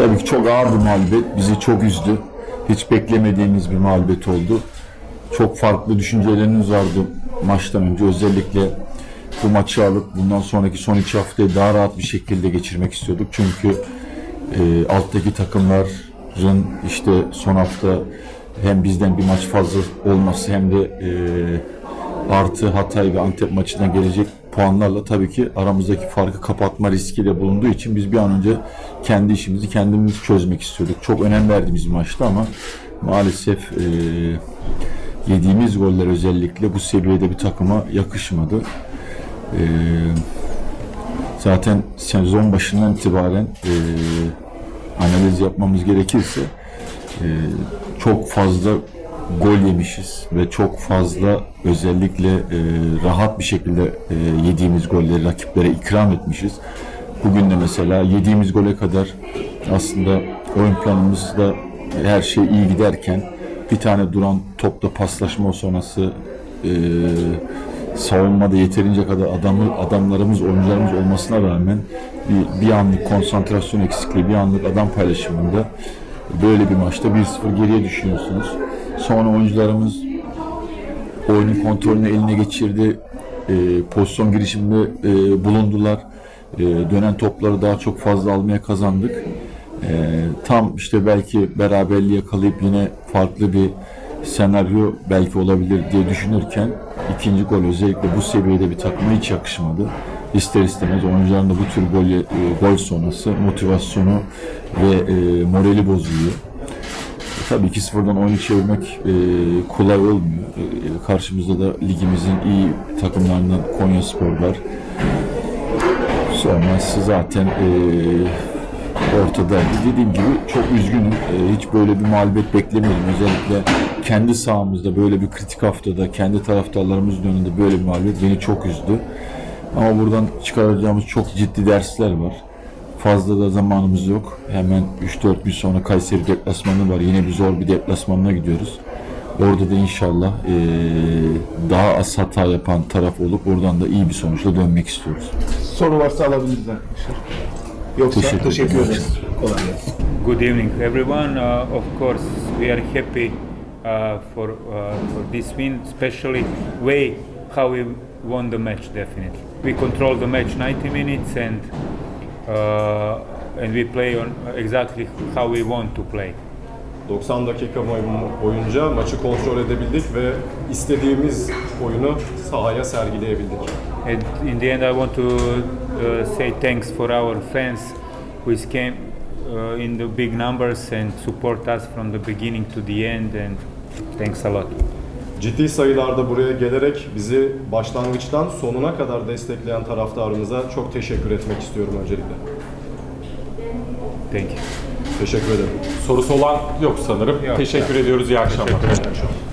Tabii ki çok ağır bir mağlubiyet. Bizi çok üzdü. Hiç beklemediğimiz bir mağlubiyet oldu. Çok farklı düşüncelerimiz vardı maçtan önce. Özellikle bu maçı alıp bundan sonraki son iki haftayı daha rahat bir şekilde geçirmek istiyorduk. Çünkü e, alttaki takımların işte son hafta hem bizden bir maç fazla olması hem de e, artı Hatay ve Antep maçından gelecek puanlarla tabii ki aramızdaki farkı kapatma riskiyle bulunduğu için biz bir an önce kendi işimizi kendimiz çözmek istiyorduk. Çok önem verdiğimiz maçtı ama maalesef e, yediğimiz goller özellikle bu seviyede bir takıma yakışmadı. E, zaten sezon başından itibaren e, analiz yapmamız gerekirse e, çok fazla gol yemişiz ve çok fazla özellikle e, rahat bir şekilde e, yediğimiz golleri rakiplere ikram etmişiz. Bugün de mesela yediğimiz gole kadar aslında oyun planımızda her şey iyi giderken bir tane duran topla paslaşma sonrası e, savunmada yeterince kadar adamı, adamlarımız, oyuncularımız olmasına rağmen bir, bir anlık konsantrasyon eksikliği, bir anlık adam paylaşımında böyle bir maçta 1-0 geriye düşünüyorsunuz. Sonra oyuncularımız oyunun kontrolünü eline geçirdi. E, pozisyon girişiminde e, bulundular. E, dönen topları daha çok fazla almaya kazandık. E, tam işte belki beraberliği yakalayıp yine farklı bir senaryo belki olabilir diye düşünürken ikinci gol özellikle bu seviyede bir takıma hiç yakışmadı. İster istemez oyuncuların da bu tür gol, e, gol sonrası motivasyonu ve e, morali bozuluyor. Tabii 2-0'dan oyunu çevirmek e, kolay olmuyor. E, karşımızda da ligimizin iyi takımlarından Konya Spor var. Sonrası zaten e, ortada. Dediğim gibi çok üzgünüm. E, hiç böyle bir mağlubiyet beklemiyordum. Özellikle kendi sahamızda böyle bir kritik haftada, kendi taraftarlarımızın önünde böyle bir mağlubiyet beni çok üzdü. Ama buradan çıkaracağımız çok ciddi dersler var. Fazla da zamanımız yok. Hemen 3-4 gün sonra Kayseri deplasmanı var. Yine bir zor bir deplasmanına gidiyoruz. Orada da inşallah eee, daha az hata yapan taraf olup oradan da iyi bir sonuçla dönmek istiyoruz. Soru varsa alabiliriz arkadaşlar. Yoksa Teşekkür teşekkür, ederiz. Kolay gelsin. Good evening, everyone. Uh, of course, we are happy uh, for uh, for this win, especially way how we won the match. Definitely, we controlled the match 90 minutes and and we play on exactly how we want to play. 90 dakika boy- boyunca maçı kontrol edebildik ve istediğimiz oyunu sahaya sergileyebildik. And in the end, I want to uh, say thanks for our fans, who came uh, in the big numbers and support us from the beginning to the end. And thanks a lot. Ciddi sayılarda buraya gelerek bizi başlangıçtan sonuna kadar destekleyen taraftarımıza çok teşekkür etmek istiyorum öncelikle. Thank you. Teşekkür ederim. Sorusu olan yok sanırım. Yok, Teşekkür ediyoruz. İyi akşamlar. Teşekkür ederim.